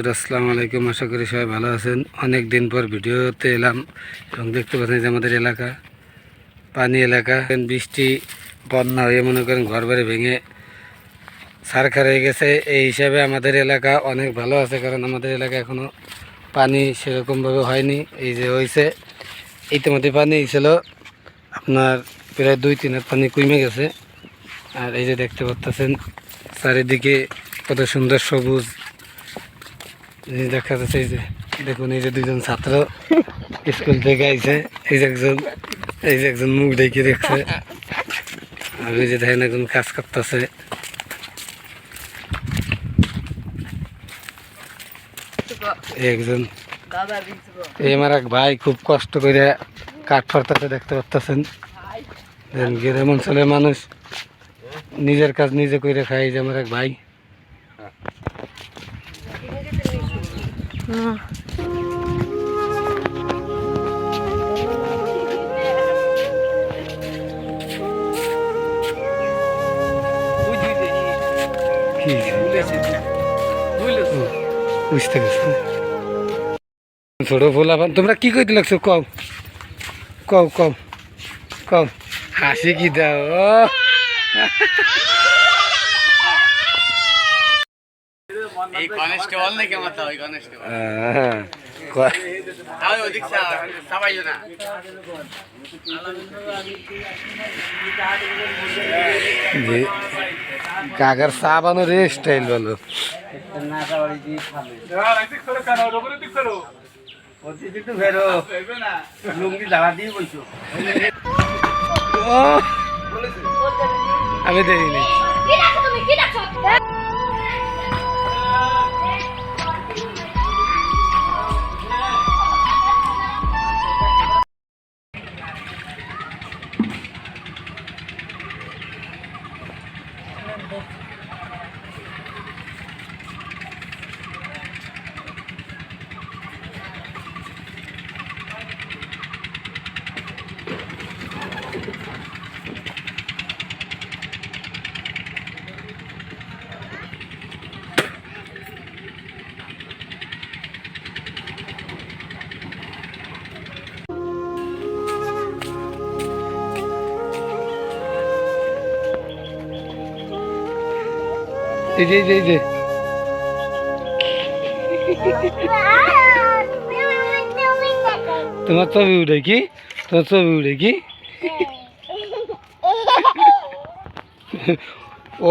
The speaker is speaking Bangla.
বন্ধুরা, আসসালামু আলাইকুম। আশা করি সবাই ভালো আছেন। অনেক দিন পর ভিডিওতে এলাম এবং দেখতে পাচ্ছেন যে আমাদের এলাকা, পানি এলাকা, বৃষ্টি, বন্যা হয়ে মনে করেন ঘর বাড়ি ভেঙে সারখার হয়ে গেছে। এই হিসাবে আমাদের এলাকা অনেক ভালো আছে, কারণ আমাদের এলাকা এখনও পানি সেরকমভাবে হয়নি। এই যে হয়েছে, ইতিমধ্যে পানি ছিল আপনার প্রায় দুই তিন হাত পানি কমে গেছে। আর এই যে দেখতে পাচ্ছেন, চারিদিকে কত সুন্দর সবুজ দেখা যাচ্ছে এই যে, দেখুন, এই যে দুজন ছাত্র স্কুল থেকে আইছে, এই যে একজন, এই যে একজন মুখ ডেকে দেখছে। আর ওই যে দেখেন একজন কাজ করতেছে। একজন, এই আমার এক ভাই খুব কষ্ট করে কাঠ ফারতাতে দেখতে পাচ্ছেন গ্রাম অঞ্চলের মানুষ নিজের কাজ নিজে করে খায়, এই যে আমার এক ভাই। বুঝতে গেছি ছোট আবার তোমরা কি কইতে লাগছো? কও। কও কও। কও। হাসি কি দাও ও এই কনস্টেবল নাকি আমার ওই কনস্টেবল আহ, আমি ওদিক সবাই না। যে কাকার চা স্টাইল বলো। আমি দেখিনি এই যে এই যে এই যে তোমার ছবি উঠে কি? তোমার ছবি উঠে কি? ও